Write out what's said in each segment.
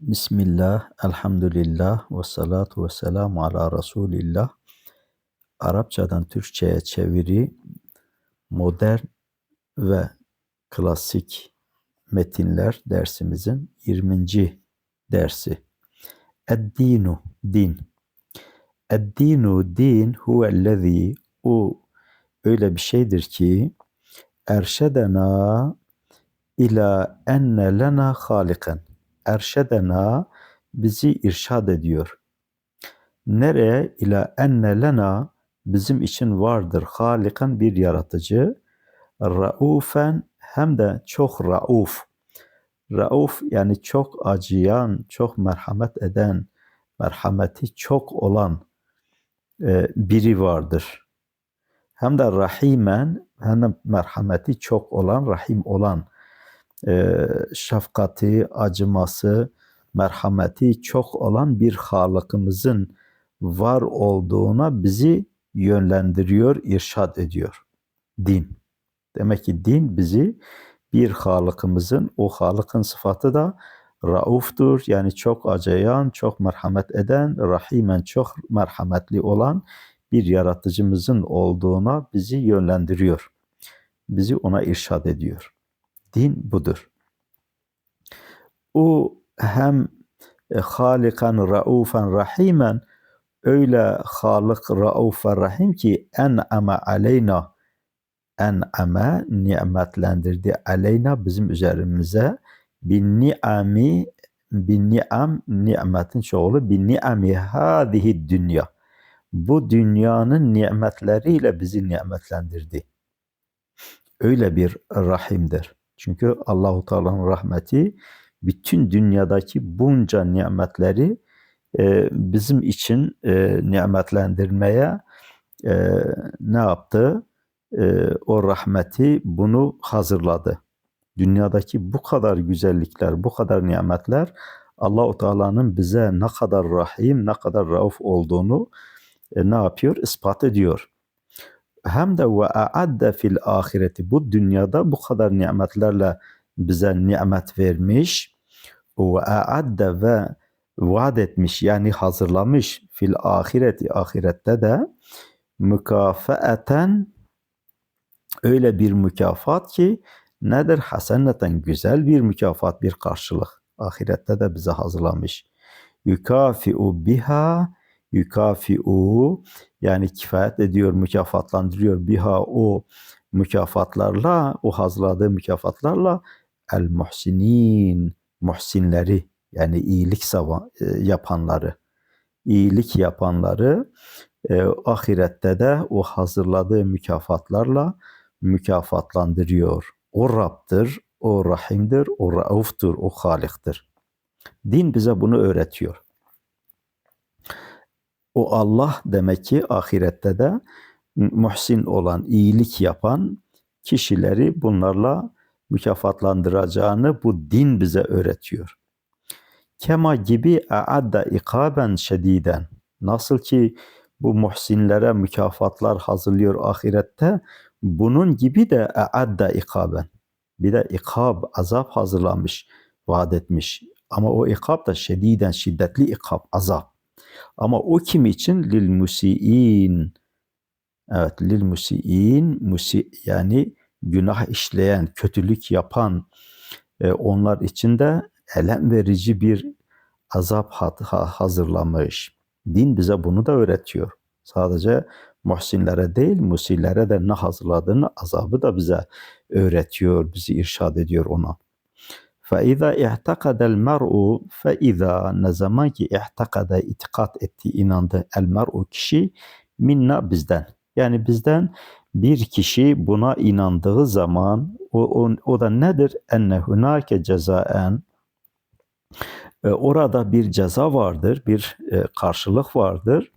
Bismillah, elhamdülillah ve salatu ve selamu ala Resulillah. Arapçadan Türkçe'ye çeviri modern ve klasik metinler dersimizin 20. dersi. Eddinu, din. Eddinu, din huvellezî, o öyle bir şeydir ki erşedena ila enne lena haliken. Erşedena bizi irşad ediyor. Nereye? İla enne lena bizim için vardır halikan bir yaratıcı. Raufen hem de çok rauf. Rauf yani çok acıyan, çok merhamet eden, merhameti çok olan e, biri vardır. Hem de rahimen hem de merhameti çok olan, rahim olan, e, şefkati, acıması, merhameti çok olan bir Halık'ımızın var olduğuna bizi yönlendiriyor, irşad ediyor. Din. Demek ki din bizi bir Halık'ımızın, o Halık'ın sıfatı da rauftur. Yani çok acıyan, çok merhamet eden, rahimen çok merhametli olan bir yaratıcımızın olduğuna bizi yönlendiriyor. Bizi ona irşad ediyor. Din budur. O hem e, halikan, raufen, rahimen öyle halık, rauf ve rahim ki en'ame aleyna en'ame nimetlendirdi aleyna bizim üzerimize bin ni'ami bin ni'am nimetin çoğulu bin ni'ami hadihi dünya bu dünyanın nimetleriyle bizi nimetlendirdi. Öyle bir rahimdir. Çünkü Allahu Teala'nın rahmeti bütün dünyadaki bunca nimetleri e, bizim için e, nimetlendirmeye e, ne yaptı? E, o rahmeti bunu hazırladı. Dünyadaki bu kadar güzellikler, bu kadar nimetler Allahu Teala'nın bize ne kadar rahim, ne kadar rauf olduğunu e, ne yapıyor? İspat ediyor. Hem de ve a'adde fil ahireti bu dünyada bu kadar nimetlerle bize nimet vermiş ve a'adde ve vaat etmiş yani hazırlamış fil ahireti ahirette de mükafaeten öyle bir mükafat ki nedir? Haseneten güzel bir mükafat, bir karşılık. Ahirette de bize hazırlamış. Yukafi'u biha yukafi'u yani kifayet ediyor, mükafatlandırıyor biha o mükafatlarla, o hazırladığı mükafatlarla el muhsinin muhsinleri yani iyilik sava, e, yapanları iyilik yapanları e, ahirette de o hazırladığı mükafatlarla mükafatlandırıyor. O Rab'dır, o Rahim'dir, o Rauf'tur, o Halik'tir. Din bize bunu öğretiyor. O Allah demek ki ahirette de muhsin olan, iyilik yapan kişileri bunlarla mükafatlandıracağını bu din bize öğretiyor. Kema gibi a'adda ikaben şediden. Nasıl ki bu muhsinlere mükafatlar hazırlıyor ahirette, bunun gibi de a'adda ikaben. Bir de ikab, azap hazırlanmış, vaat etmiş. Ama o ikab da şediden, şiddetli ikab, azap. Ama o kim için? Lil musiin. Evet, lil musiin, musi yani günah işleyen, kötülük yapan e, onlar için de elem verici bir azap hazırlamış. Din bize bunu da öğretiyor. Sadece muhsinlere değil, musillere de ne hazırladığını azabı da bize öğretiyor, bizi irşad ediyor ona. فَاِذَا اِعْتَقَدَ الْمَرْءُ فَاِذَا ne zaman ki ihtakada itikat etti, inandı el mer'u kişi minna bizden. Yani bizden bir kişi buna inandığı zaman o, o, o da nedir? Enne hunake cezaen e, orada bir ceza vardır, bir e, karşılık vardır.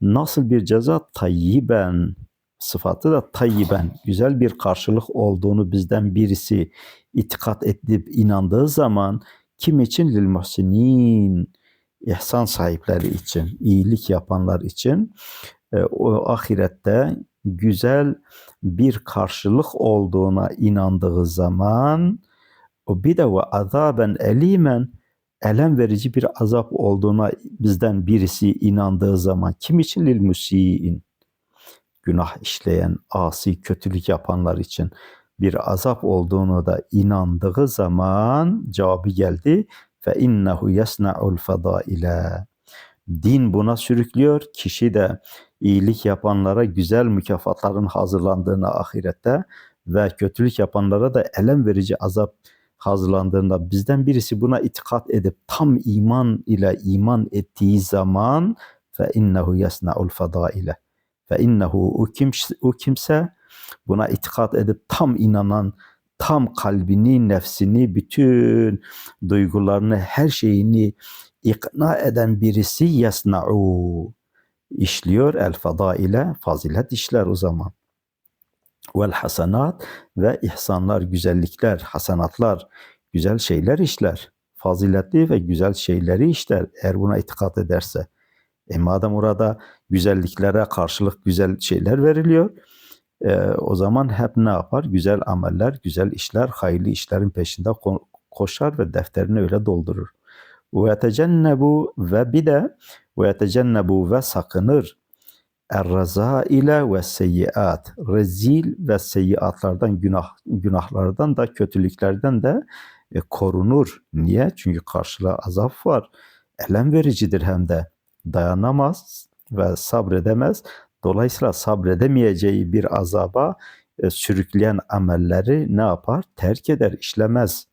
Nasıl bir ceza? Tayyiben sıfatı da tayyiben, güzel bir karşılık olduğunu bizden birisi itikat edip inandığı zaman kim için? Lil muhsinin, ihsan sahipleri için, iyilik yapanlar için. E, o ahirette güzel bir karşılık olduğuna inandığı zaman o bir de ve azaben elimen elem verici bir azap olduğuna bizden birisi inandığı zaman kim için? Lil musiin günah işleyen, asi, kötülük yapanlar için bir azap olduğunu da inandığı zaman cevabı geldi. Fe innehu yesna'ul fadaile. Din buna sürüklüyor. Kişi de iyilik yapanlara güzel mükafatların hazırlandığını ahirette ve kötülük yapanlara da elem verici azap hazırlandığında bizden birisi buna itikat edip tam iman ile iman ettiği zaman fe innehu yesna'ul fadaile ve innehu o, kimse, o kimse buna itikat edip tam inanan, tam kalbini, nefsini, bütün duygularını, her şeyini ikna eden birisi yasna'u işliyor el fada ile fazilet işler o zaman. Vel hasanat ve ihsanlar, güzellikler, hasanatlar, güzel şeyler işler. Faziletli ve güzel şeyleri işler eğer buna itikat ederse. E madem orada güzelliklere karşılık güzel şeyler veriliyor, e, o zaman hep ne yapar? Güzel ameller, güzel işler, hayırlı işlerin peşinde koşar ve defterini öyle doldurur. Ve yetecennebu ve bir de ve yetecennebu ve sakınır erraza ile ve seyyiat rezil ve seyyiatlardan günah günahlardan da kötülüklerden de e, korunur. Niye? Çünkü karşılığı azap var. Elem vericidir hem de dayanamaz ve sabredemez. Dolayısıyla sabredemeyeceği bir azaba e, sürükleyen amelleri ne yapar? Terk eder, işlemez.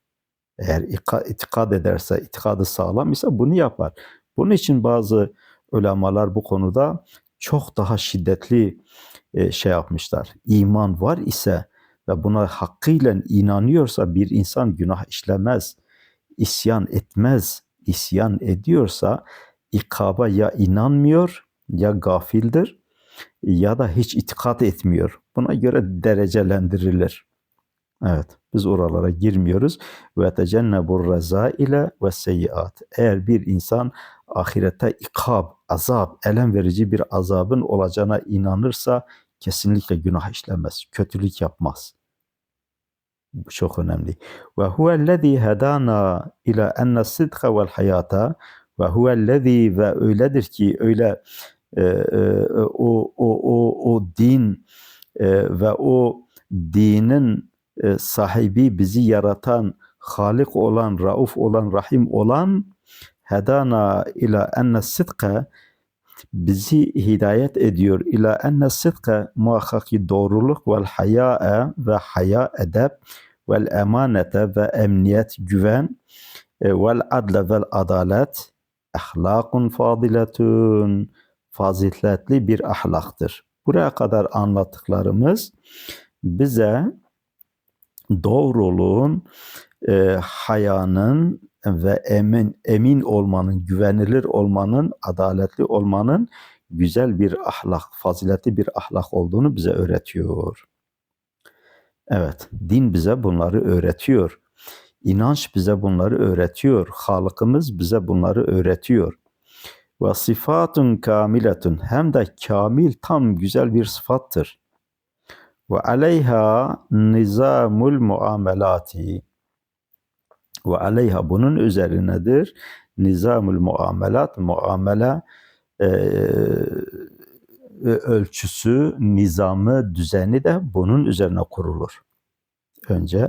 Eğer itikad ederse, itikadı sağlam ise bunu yapar. Bunun için bazı ulemalar bu konuda çok daha şiddetli e, şey yapmışlar. İman var ise ve buna hakkıyla inanıyorsa bir insan günah işlemez, isyan etmez. İsyan ediyorsa ikaba ya inanmıyor ya gafildir ya da hiç itikat etmiyor. Buna göre derecelendirilir. Evet, biz oralara girmiyoruz. Ve tecennebur reza ile ve seyyiat. Eğer bir insan ahirette ikab, azap, elem verici bir azabın olacağına inanırsa kesinlikle günah işlemez, kötülük yapmaz. Bu çok önemli. Ve huvellezî hedâna ila enne sidqa vel hayata ve huvellezî ve öyledir ki öyle e, e, o, o, o, o din e, ve o dinin e, sahibi bizi yaratan, halik olan, rauf olan, rahim olan hedana ila enne sidqa bizi hidayet ediyor. İla enne sidqa muhakkaki doğruluk vel hayae ve haya edep vel emanete ve emniyet güven e, vel adle vel adalet ahlakun fadiletun faziletli bir ahlaktır. Buraya kadar anlattıklarımız bize doğruluğun, e, hayanın ve emin emin olmanın, güvenilir olmanın, adaletli olmanın güzel bir ahlak, faziletli bir ahlak olduğunu bize öğretiyor. Evet, din bize bunları öğretiyor. İnanç bize bunları öğretiyor. Halıkımız bize bunları öğretiyor. Ve sıfatun kamiletun hem de kamil tam güzel bir sıfattır. Ve aleyha nizamul muamelati ve aleyha bunun üzerinedir nizamul muamelat muamele e, ölçüsü, nizamı, düzeni de bunun üzerine kurulur. Önce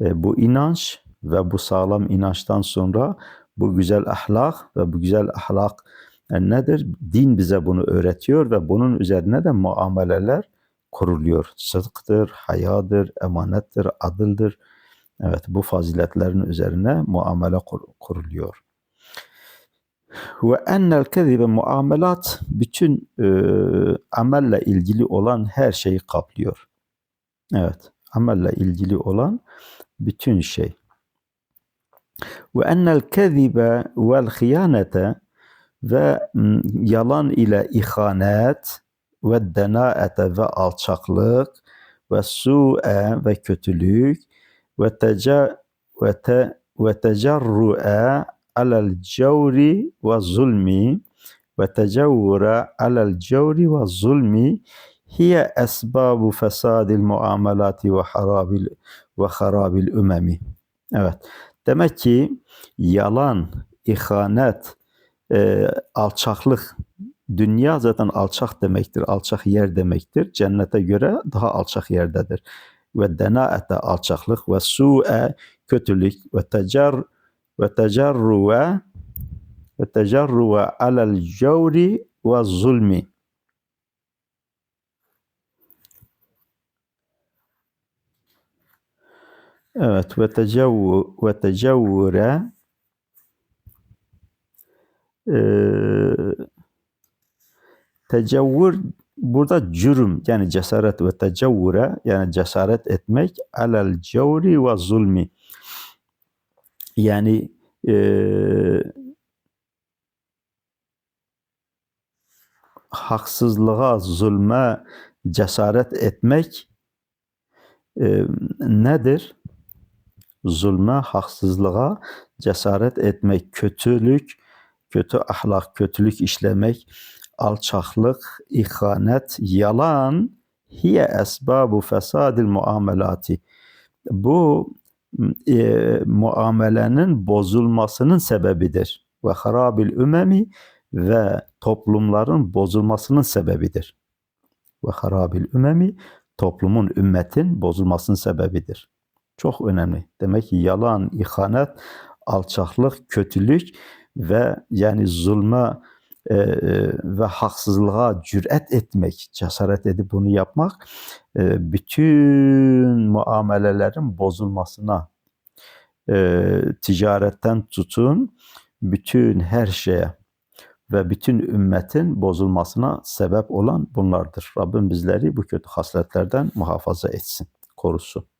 e, bu inanç ve bu sağlam inançtan sonra bu güzel ahlak ve bu güzel ahlak yani nedir? Din bize bunu öğretiyor ve bunun üzerine de muameleler kuruluyor. Sıdktır, hayadır, emanettir, adıldır. Evet bu faziletlerin üzerine muamele kur, kuruluyor. Ve ennel kezibe muamelat bütün e, amelle ilgili olan her şeyi kaplıyor. Evet amelle ilgili olan bütün şey. Ve ennel kezibe vel hıyanete ve yalan ile ihanet ve denaete ve alçaklık ve su'e ve kötülük ve teca ve te ve tecarru'a alel cevri ve zulmi ve tecavvura alel cevri ve zulmi hiye esbabu fesadil muamelati ve harabil ve harabil ümemi. Evet. Demek ki yalan, ihanet, e, alçaklık, dünya zaten alçak demektir, alçak yer demektir. Cennete göre daha alçak yerdedir. Ve denaete alçaklık ve su'e kötülük ve tecar ve tecarruve ve tecarruve alel cevri ve zulmi. Evet ve tecavvu ve tecavvure tecavvur burada cürüm yani cesaret ve tecavvure yani cesaret etmek alel cevri ve zulmi yani eee haksızlığa, zulme cesaret etmek e, nedir? Zulme, haksızlığa cesaret etmek, kötülük, kötü ahlak, kötülük işlemek, alçaklık, ihanet, yalan hiye esbabu fesadil muamelati. Bu e, muamelenin bozulmasının sebebidir. Ve harabil ümemi ve toplumların bozulmasının sebebidir. Ve harabil ümemi toplumun, ümmetin bozulmasının sebebidir. Çok önemli. Demek ki yalan, ihanet, alçaklık, kötülük ve yani zulme e, e, ve haksızlığa cüret etmek, cesaret edip bunu yapmak e, bütün muamelelerin bozulmasına, e, ticaretten tutun bütün her şeye ve bütün ümmetin bozulmasına sebep olan bunlardır. Rabbim bizleri bu kötü hasletlerden muhafaza etsin, korusun.